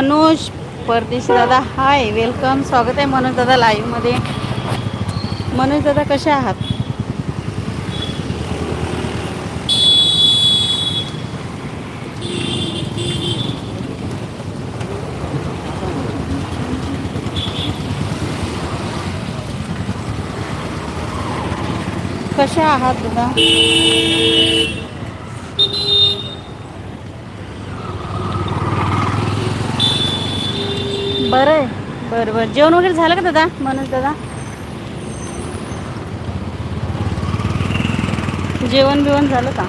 मनोज परदेशी दादा hi welcome स्वागत आहे मनोज दादा लाईव्हमध्ये मनोज दादा कसे आहात? कशा आहात दादा? बरं. आहे बरं बरं. जेवण वगैरे झालं का दादा? मनोज दादा? जेवण बिवण झालं का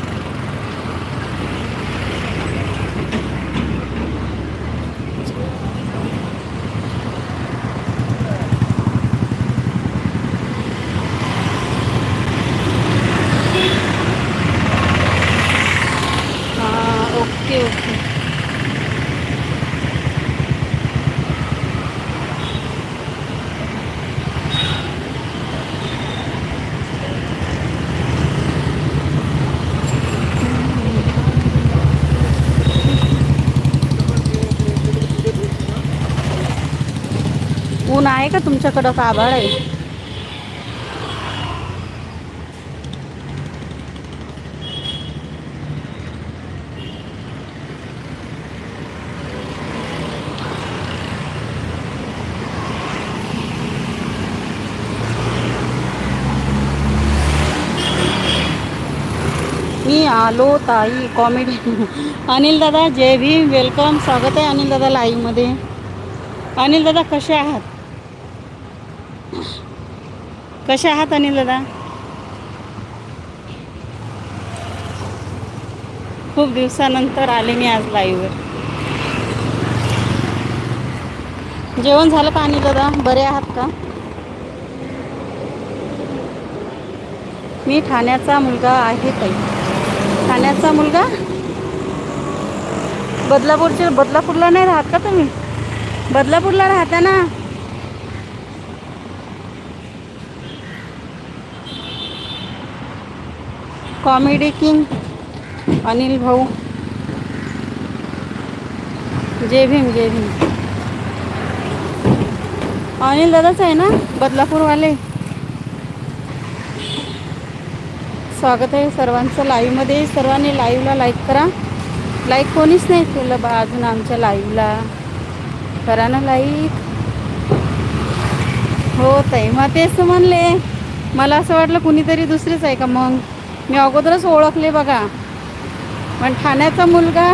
हां ओके ओके ऊन आहे का तुमच्याकडं? का आभाळ आहे? मी आलो ताई कॉमेडी अनिल दादा जय भीम. वेलकम स्वागत आहे अनिल दादा लाईव्हमध्ये अनिल दादा कसे आहात? कसे आहात अनिल दादा? खूप दिवसानंतर आले मी आज लाईव्हवर जेवण झालं का अनिल दादा? बरे आहात का? मी ठाण्याचा मुलगा आहे ताई. ठाण्याचा मुलगा? बदलापूरचे बदलापूरला नाही राहत का तुम्ही? बदलापूरला राहता ना? कॉमेडी किंग अनिल भाऊ. जय भीम जय भीम. अनिल दादाच आहे ना बदलापूरवाले? स्वागत आहे सर्वांचं लाईव्हमध्ये सर्वांनी लाईव्हला लाईक करा. लाईक कोणीच नाही केलं बा अजून आमच्या लाईव्हला करा ना लाईक हो ताई मग तेच म्हणले. मला असं वाटलं कुणीतरी दुसरीच आहे का मग? मी अगोदरच ओळखले बघा. पण ठाण्याचा मुलगा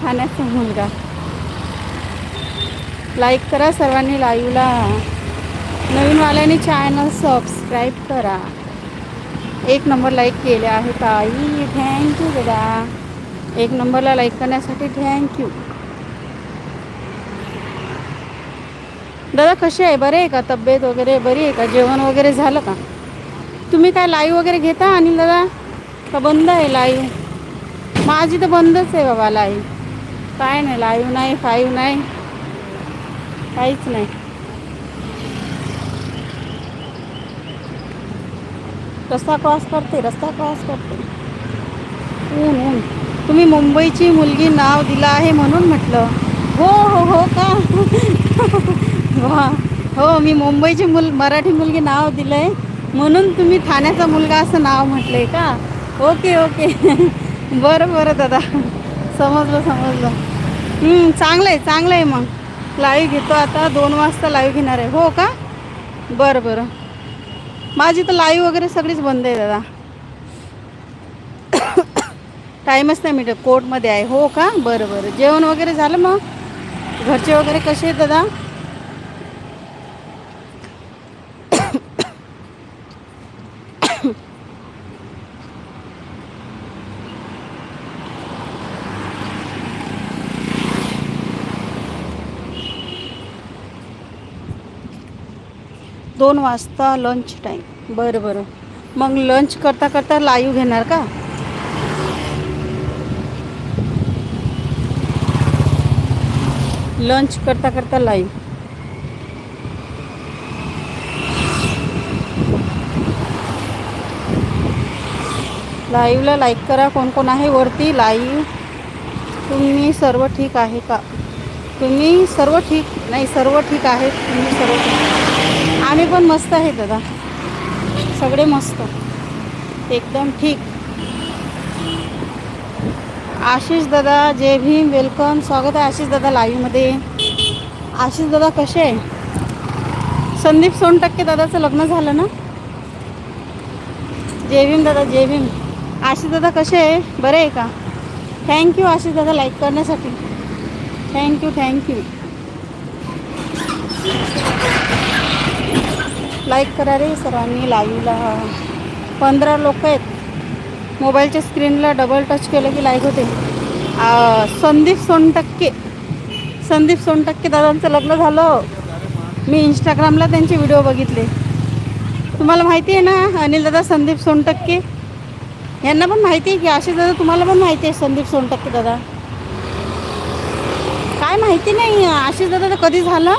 ठाण्याचा मुलगा. लाईक करा सर्वांनी लाईव्हला नवीनवाल्याने चॅनल सबस्क्राईब करा. एक नंबर लाईक केले आहे ताई. थँक्यू दादा. एक नंबरला लाईक करण्यासाठी थँक्यू दादा कशी आहे? बरे आहे का? तब्येत वगैरे बरी आहे का? जेवण वगैरे झालं का? तुम्ही काय लाईव्ह वगैरे घेता अनिल दादा? का बंद आहे लाईव्ह माझी तर बंदच आहे बाबा लाईव्ह काय नाही लाईव्ह नाही फाईव्ह नाही. काहीच नाही. रस्ता क्रॉस करते रस्ता क्रॉस करते. ऊन ऊन. तुम्ही मुंबईची मुलगी नाव दिलं आहे म्हणून म्हटलं. हो हो हो का? वा. हो मी मुंबईची मुल मराठी मुलगी नाव दिलं आहे म्हणून तुम्ही ठाण्याचा मुलगा असं नाव म्हटलं आहे का? Okay okay. बरं बरं दादा. समजलं समजलं. चांगलं आहे चांगलं आहे मग. लाईव्ह घेतो आता. दोन वाजता लाईव्ह घेणार आहे. हो का? बरं बरं. माझी तर लाईव्ह वगैरे सगळीच बंद आहे दादा. टाईमच नाही मिळत. कोर्टमध्ये आहे. हो का? बरं बरं. जेवण वगैरे झालं मग? घरचे वगैरे कसे आहेत दादा? दोन वाजता लंच टाईम बरं बरं. मग लंच करता करता लाईव्ह घेणार का? लंच करता करता लाईव्ह लाईव्हला लाईक करा. कोण कोण आहे वरती? लाईव्ह तुम्ही सर्व ठीक आहे का? तुम्ही सर्व ठीक नाही सर्व ठीक आहे. तुम्ही सर्व ठीक आम्ही पण मस्त आहे दादा. सगळे मस्त. एकदम ठीक. आशिष दादा जय भीम वेलकम स्वागत आहे आशिष दादा लाईव्हमध्ये आशिष दादा कसे आहे? संदीप सोनटक्के दादाचं लग्न झालं ना? जय भीम दादा जय भीम. आशिष दादा कसे आहे? बरे आहे का? थँक्यू आशिष दादा लाईक करण्यासाठी. थँक्यू थँक्यू लाईक करा रे सर्वांनी. लाईव्हला पंधरा लोक आहेत. मोबाईलच्या स्क्रीनला डबल टच केलं की लाईक होते. संदीप सोनटक्के. संदीप सोनटक्के दादांचं लग्न झालं. मी इंस्टाग्रामला त्यांचे व्हिडिओ बघितले. तुम्हाला माहिती आहे ना अनिल दादा संदीप सोनटक्के? यांना पण माहिती आहे की आशिष दादा तुम्हाला पण माहिती आहे संदीप सोनटक्के दादा? काय माहिती नाही आशिष दादा तर कधी झालं?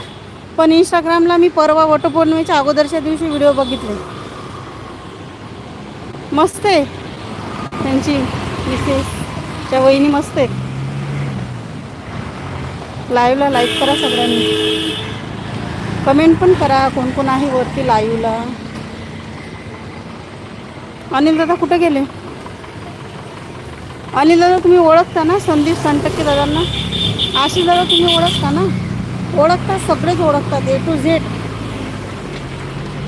पण इंस्टाग्रामला मी परवा वटपौर्णिमेच्या अगोदरच्या दिवशी व्हिडिओ बघितले. मस्त आहे. त्यांची विशेषच्या वहिनी मस्त आहे. लाईव्हला लाईक करा सगळ्यांनी. कमेंट पण करा कोण कोण आहे वरती लाईव्हला अनिल दादा कुठे गेले? अनिल दादा तुम्ही ओळखता ना? संदीप संटक्के दादांना? आशिष दादा तुम्ही ओळखता ना? ओळखतात सगळेच ओळखतात ए टू झेड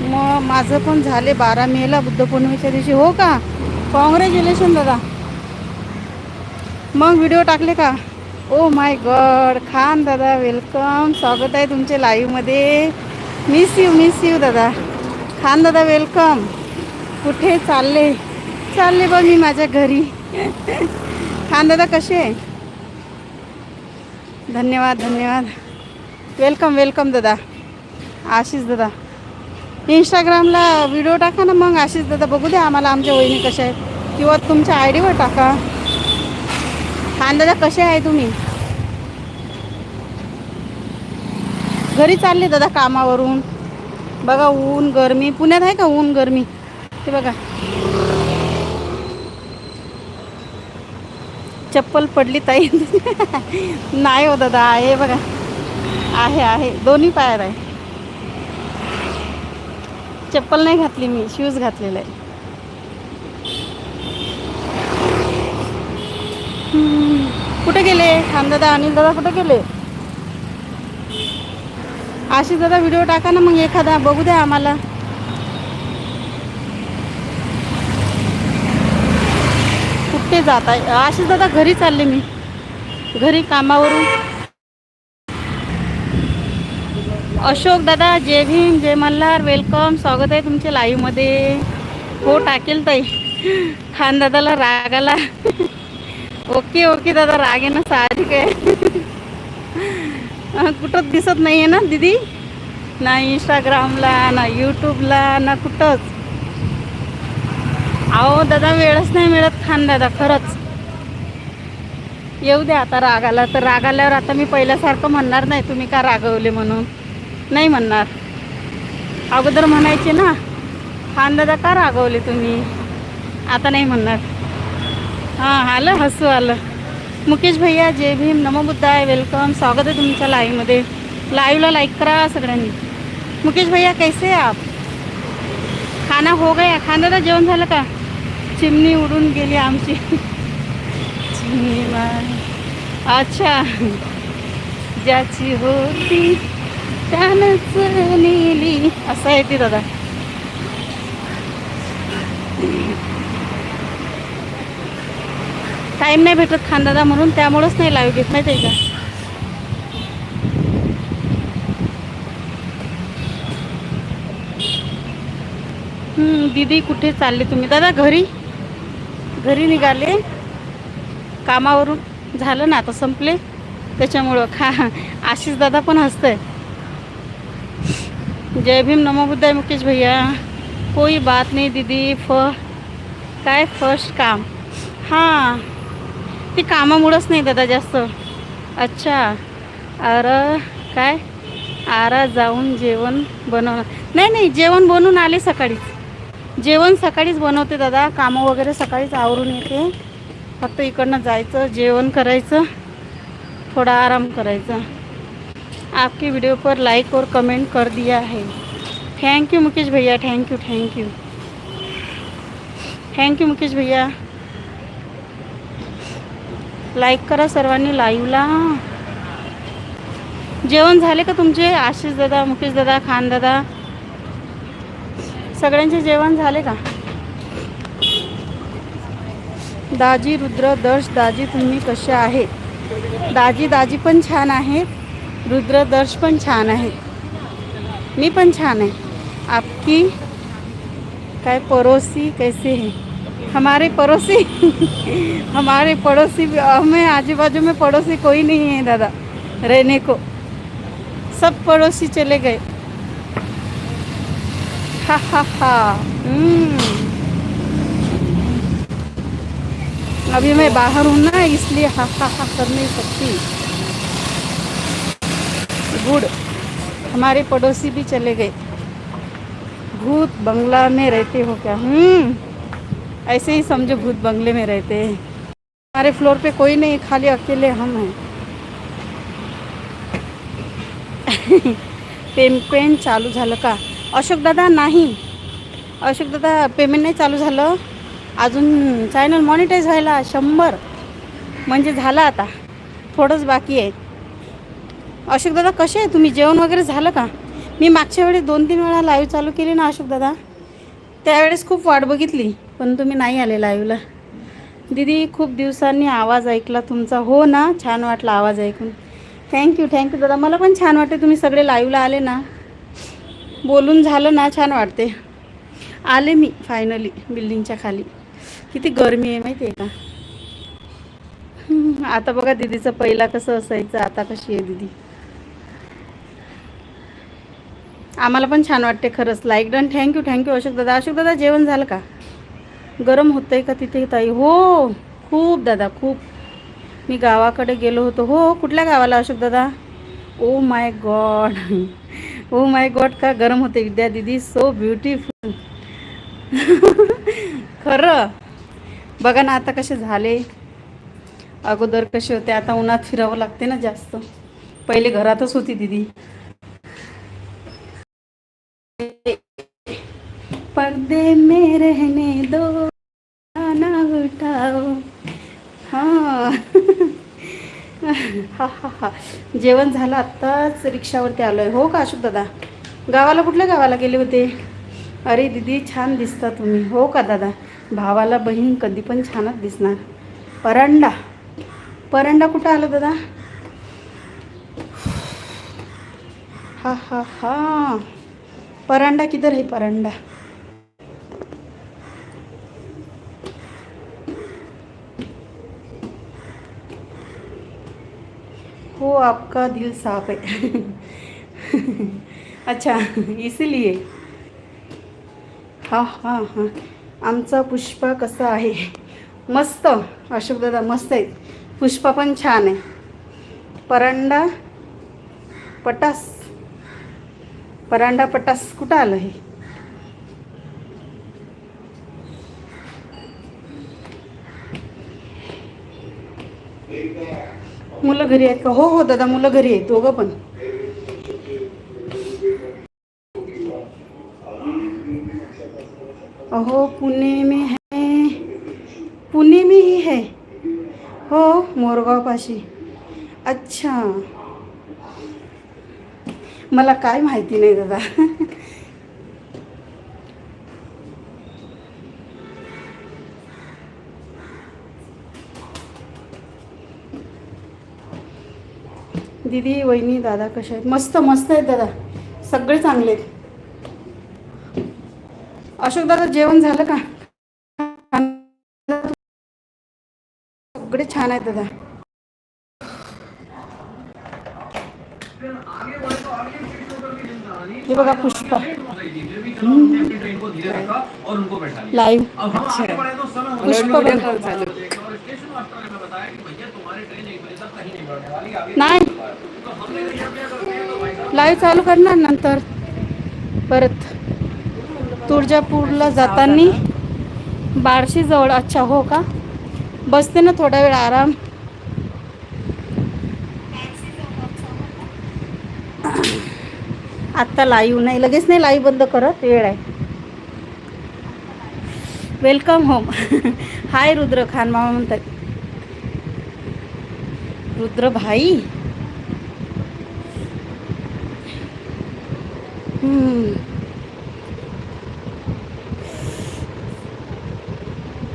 मग माझं पण झाले बारा मेला बुद्धपौर्णिमेच्या दिवशी हो का? कॉंग्रॅच्युलेशन दादा. मग व्हिडिओ टाकले का? ओ माय गॉड खान दादा वेलकम स्वागत आहे तुमचे लाईव्हमध्ये मिस यू मिस यू दादा. खान दादा वेलकम कुठे चालले? चालले बघ मी माझ्या घरी. खान दादा कसे? आहे धन्यवाद धन्यवाद. वेलकम वेलकम दादा. आशिष दादा. इंस्टाग्रामला व्हिडिओ टाका ना मग आशिष दादा बघू द्या आम्हाला आमच्या वहिनी कशा आहेत. किंवा तुमच्या आय डीवर टाका. हां दादा कसे आहे तुम्ही? घरी चालले दादा कामावरून. बघा ऊन गरमी. पुण्यात आहे का ऊन गरमी? ते बघा. चप्पल पडली ताई. नाही हो दादा आहे बघा. आहे आहे. दोन्ही पायात आहे. चप्पल नाही घातली मी शूज घातलेला आहे कुठे गेले? खानदादा अनिल दादा कुठे गेले? आशिष दादा व्हिडिओ टाका ना मग एखादा बघू द्या आम्हाला. कुठे जात आहे आशिष दादा घरी चालले मी. घरी कामावरून. अशोक दादा जय भीम जय मल्हार वेलकम स्वागत आहे तुमच्या लाईव्हमध्ये हो टाकेल ताई. खान दादाला राग आला ओके ओके दादा राग आहे ना साहजिक आहे. कुठंच दिसत नाही आहे ना दीदी? ना इंस्टाग्रामला ना यूट्यूबला ना कुठंच. अहो दादा वेळच नाही मिळत खान दादा खरंच. येऊ द्या आता राग आला तर राग आल्यावर आता मी पहिल्यासारखं म्हणणार नाही तुम्ही का रागवले म्हणून. नाही म्हणणार. अगोदर म्हणायचे ना हा अंदाजा का रागवले तुम्ही? आता नाही म्हणणार. हां आलं हसू आलं. मुकेश भैया जय भीम नमो बुद्धाय वेलकम. स्वागत आहे तुमच्या लाईव्हमध्ये. लाईव्हला लाईक करा सगळ्यांनी. मुकेश भैया कैसे आप? खाना हो गया. खाना जेवण झालं का? चिमणी उडून गेली आमची. चिमणी अच्छा. ज्याची होती त्यानंच नेली असं आहे ती दादा. टाईम नाही भेटत खानदादा म्हणून त्यामुळंच नाही लाईव्ह घेत नाही त्याचा दीदी कुठे चालले तुम्ही? दादा घरी? घरी निघाले. कामावरून. झालं ना आता संपले. त्याच्यामुळं खा. आशिष दादा पण हसतंय. जय भीम नमो बुद्धाय मुकेश भैया। कोई बात नाही दीदी फ काय फर्स्ट काम? हां ते कामामुळंच नाही दादा जास्त. अच्छा अरं काय? आरा जाऊन जेवण बनवणं नाही नाही जेवण बनवून आले सकाळीच. जेवण सकाळीच बनवते दादा कामं वगैरे सकाळीच आवरून येते. फक्त इकडनं जायचं जेवण करायचं थोडा आराम करायचा. आपके वीडियो पर लाइक और कमेंट कर दिया है। थैंक यू मुकेश भैया thank you thank you thank you Mukesh भैया। लाईक करा सर्वांनी लाईव्हला जेवण झाले का तुमचे? आशिष दादा मुकेश दादा खान दादा? सगळ्यांचे जेवण झाले का? दाजी रुद्र दर्श दाजी तुम्ही कसे आहेत? दाजी दाजी पण छान आहेत. रुद्र, दर्श पण छान आहेत मी पण छान आपकी काय पड़ोसी कैसे हैं? हमारे पड़ोसी हमारे पड़ोसी, हमें आजू बाजू में पड़ोसी कोई नहीं है दादा, रहने को। सब पड़ोसी चले गए। हा हा हा हम्म। अभी मैं बाहर हूँ ना, इसलिए हा हा हा, कर नहीं सकती। गुड हमारे पड़ोसी भी चले गए। भूत बंगला में रहते हो क्या? हम्म ऐसे ही समझो भूत बंगले में रहते हैं। हमारे फ्लोर पे कोई नहीं खाली अकेले हम हैं। पेम पेन चालू झालं का? अशोक दादा नाही. अशोक दादा पेमेंट नाही चालू झालं. अजून चॅनल मॉनिटाईज व्हायला शंभर. म्हणजे झालं आता. थोडंच बाकी आहे. अशोक दादा कसे आहे? तुम्ही जेवण वगैरे झालं का? मी मागच्या वेळेस दोन तीन वेळा लाईव्ह चालू केली ना अशोक दादा. त्यावेळेस खूप वाट बघितली पण तुम्ही नाही आले लाईव्हला दीदी खूप दिवसांनी आवाज ऐकला तुमचा. हो ना छान वाटला आवाज ऐकून. थँक्यू थँक्यू दादा. मला पण छान वाटते तुम्ही सगळे लाईव्हला आले ना. बोलून झालं ना छान वाटते आले मी फायनली बिल्डिंगच्या खाली. किती गरमी आहे माहिती आहे का आता बघा दीदीचं पहिला कसं असायचं आता कशी आहे दीदी? आम्हाला पण छान वाटते खरंच. Like done thank you thank you Ashok दादा. अशोक दादा जेवण झालं का? गरम होतं आहे का तिथे? ताई हो खूप दादा खूप. मी गावाकडे गेलो होतो. हो कुठल्या गावाला अशोक दादा? Oh my God oh my God का गरम होते विद्या दिदी सो ब्युटिफुल खरं. बघा ना आता कसे झाले. अगोदर कसे होते आता उन्हात फिरावं लागते ना जास्त. पहिले घरातच होती दिदी. पर्दे में रहने दो ना उठाओ। हां. हा हा हा. जेवण झालं आत्ताच रिक्षावरती आलो आहे हो का अशोक दादा? गावाला कुठल्या गावाला गेले होते? अरे दिदी छान दिसता तुम्ही. हो का दादा? भावाला बहीण कधी पण छानच दिसणार. परांडा. परांडा कुठं आलं दादा? हा हा हा. परांडा किधर आहे परांडा? हो आपका दिल साफ है। अच्छा इसलिए। हा हा हा। आमचा पुष्पा कसा आहे? मस्त अशोक दादा मस्त आहे. पुष्पा पण छान आहे. परांडा पटास परांडा पटास कुठं आलं हे? मुलं घरी आहेत का? हो हो दादा मुलं घरी आहेत दोघं पण. अहो पुणे में है पुणे में ही है. हो मोरगाव पाशी अच्छा. मला काय माहिती नाही दादा. दीदी वहिनी दादा कशा आहेत? मस्त मस्त आहेत दादा. सगळे चांगले आहेत. अशोक दादा जेवण झालं का? सगळे छान आहेत दादा. हे बघा पुष्पा. लाईव्ह अब हम पुष्पा नाही. तो लाईव्ह चालू करणार नंतर. परत तुळजापूरला जाताना बारशी जवळ. अच्छा हो का? बसते ना थोडा वेळ आराम. आत्ता लाईव्ह नाही. लगेच नाही लाईव्ह बंद करत. वेळ आहे. Welcome home hi Rudra Khan मामा म्हणतात. रुद्र भाई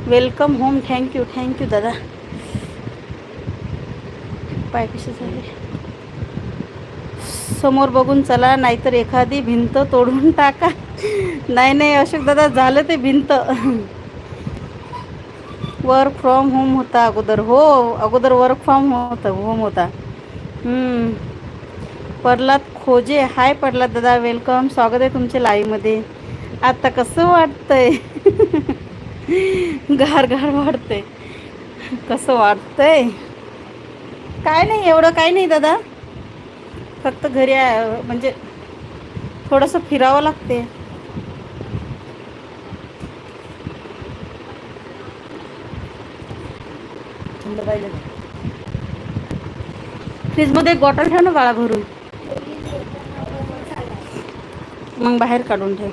वेलकम होम थँक्यू थँक्यू दादा. पाय कसे झाले? समोर बघून चला नाहीतर एखादी भिंत तोडून टाका. नाही नाही अशोक दादा झालं ते भिंत. वर्क फ्रॉम होम होता अगोदर. हो अगोदर वर्क फ्रॉम होतं होम होता. प्रल्हाद खोजे. हाय प्रल्हाद दादा वेलकम स्वागत आहे तुमच्या लाईव्हमध्ये आता कसं वाटतंय? गार गार वाटतंय. कसं वाटतंय? काय नाही एवढं काय नाही दादा. फक्त घरी म्हणजे थोडंसं फिरावं लागते थंड पाहिजे फ्रीजमध्ये एक बॉटल ठेव ना बाळा भरून. मग बाहेर काढून ठेव.